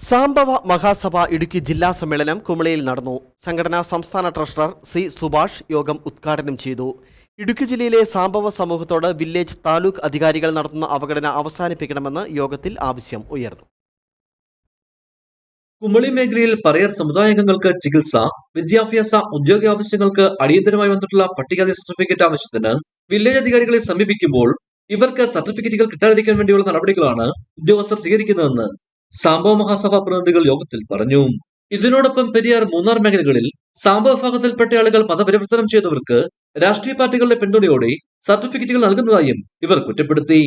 സാംബവ മഹാസഭ ഇടുക്കി ജില്ലാ സമ്മേളനം കുമളിയിൽ നടന്നു. സംഘടനാ സംസ്ഥാന ട്രഷറർ സി സുഭാഷ് യോഗം ഉദ്ഘാടനം ചെയ്തു. ഇടുക്കി ജില്ലയിലെ സാംബവ സമൂഹത്തോട് വില്ലേജ് താലൂക്ക് അധികാരികൾ നടത്തുന്ന അവഗണന അവസാനിപ്പിക്കണമെന്ന് യോഗത്തിൽ ആവശ്യം ഉയർന്നു. കുമളി മേഖലയിൽ പറയർ സമുദായാംഗങ്ങൾക്ക് ചികിത്സ വിദ്യാഭ്യാസ ഉദ്യോഗ ആവശ്യങ്ങൾക്ക് അടിയന്തരമായി വന്നിട്ടുള്ള പട്ടികജാതി സർട്ടിഫിക്കറ്റ് ആവശ്യത്തിന് വില്ലേജ് അധികാരികളെ സമീപിക്കുമ്പോൾ ഇവർക്ക് സർട്ടിഫിക്കറ്റുകൾ കിട്ടാതിരിക്കാൻ വേണ്ടിയുള്ള നടപടികളാണ് ഉദ്യോഗസ്ഥർ സ്വീകരിക്കുന്നതെന്ന് സാംബവ മഹാസഭ പ്രതിനിധികൾ യോഗത്തിൽ പറഞ്ഞു. ഇതിനോടൊപ്പം പെരിയാർ മൂന്നാർ മേഖലകളിൽ സാംബവ വിഭാഗത്തിൽപ്പെട്ട ആളുകൾ മതപരിവർത്തനം ചെയ്തവർക്ക് രാഷ്ട്രീയ പാർട്ടികളുടെ പിന്തുണയോടെ സർട്ടിഫിക്കറ്റുകൾ നൽകുന്നതായും ഇവർ കുറ്റപ്പെടുത്തി.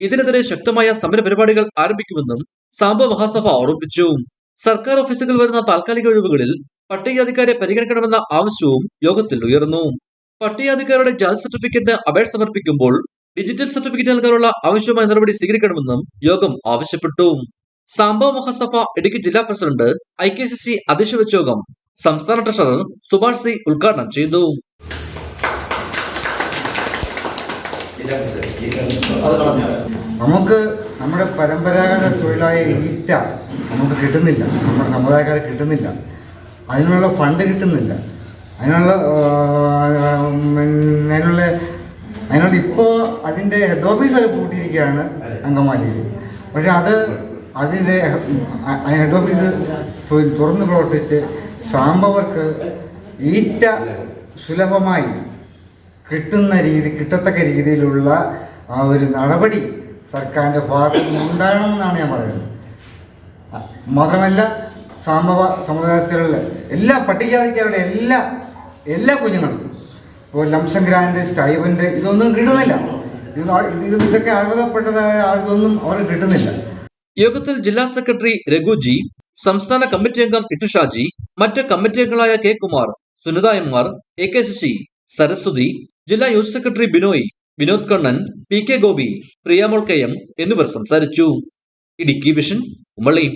ഇതിനെതിരെ ശക്തമായ സമര പരിപാടികൾ ആരംഭിക്കുമെന്നും സാംബവ മഹാസഭ ഓർമ്മിപ്പിച്ചു സർക്കാർ ഓഫീസുകൾ വരുന്ന താൽക്കാലിക ഒഴിവുകളിൽ പട്ടികജാതിക്കാരെ പരിഗണിക്കണമെന്ന ആവശ്യവും യോഗത്തിൽ ഉയർന്നു. പട്ടികജാതിക്കാരുടെ ജാതി സർട്ടിഫിക്കറ്റിന് അപേക്ഷ സമർപ്പിക്കുമ്പോൾ ഡിജിറ്റൽ സർട്ടിഫിക്കറ്റ് നൽകാനുള്ള ആവശ്യമായ നടപടി സ്വീകരിക്കണമെന്നും യോഗം ആവശ്യപ്പെട്ടു. സാംബവ മഹാസഭ ഇടുക്കി ജില്ലാ president I K C C അധ്യക്ഷ വെച്ച യോഗം സംസ്ഥാന ട്രഷറർ സുഭാഷ് സി ഉദ്ഘാടനം ചെയ്തു. നമുക്ക് നമ്മുടെ പരമ്പരാഗത തൊഴിലായ ഈറ്റ നമുക്ക് കിട്ടുന്നില്ല. നമ്മുടെ സമുദായക്കാരെ കിട്ടുന്നില്ല. അതിനുള്ള ഫണ്ട് കിട്ടുന്നില്ല. അതിനുള്ള അതിനുള്ള അതിനുള്ള ഇപ്പോൾ അതിന്റെ ഹെഡ് ഓഫീസ് വരെ പൂട്ടിയിരിക്കുകയാണ് അങ്കമാലിയിൽ. പക്ഷെ അത് അതിന്റെ ഹെഡ് ഓഫീസ് തുറന്ന് പ്രവർത്തിച്ച് സാമ്പവർക്ക് ഈറ്റ സുലഭമായി കിട്ടുന്ന രീതി കിട്ടത്തക്ക രീതിയിലുള്ള ആ ഒരു നടപടി സർക്കാരിന്റെ ഭാഗത്തു നിന്നുണ്ടാകണമെന്നാണ് ഞാൻ പറയുന്നത്. മാത്രമല്ല സാമ്പവ സമുദായത്തിലുള്ള എല്ലാ പട്ടികജാതിക്കാരുടെ എല്ലാ എല്ലാ കുഞ്ഞുങ്ങൾക്കും ഇപ്പോൾ ലംസം ഗ്രാൻഡ് സ്റ്റൈവന്റ് ഇതൊന്നും കിട്ടുന്നില്ല. ഇത് ഇതൊക്കെ അർഹതപ്പെട്ടതായ ആളുകളൊന്നും അവർക്ക് കിട്ടുന്നില്ല. യോഗത്തിൽ ജില്ലാ സെക്രട്ടറി രഘുജി സംസ്ഥാന കമ്മിറ്റി അംഗം ഇട്ടുഷാജി മറ്റ് കമ്മിറ്റി അംഗങ്ങളായ K Kumar Sunitha M R A K Sasi Saraswathi ജില്ലാ youth secretary Binoy Vinod Kannan P K Gopi Priyamol K M എന്നിവർ സംസാരിച്ചു. ഇടുക്കി വിഷൻ ഉമ്മളി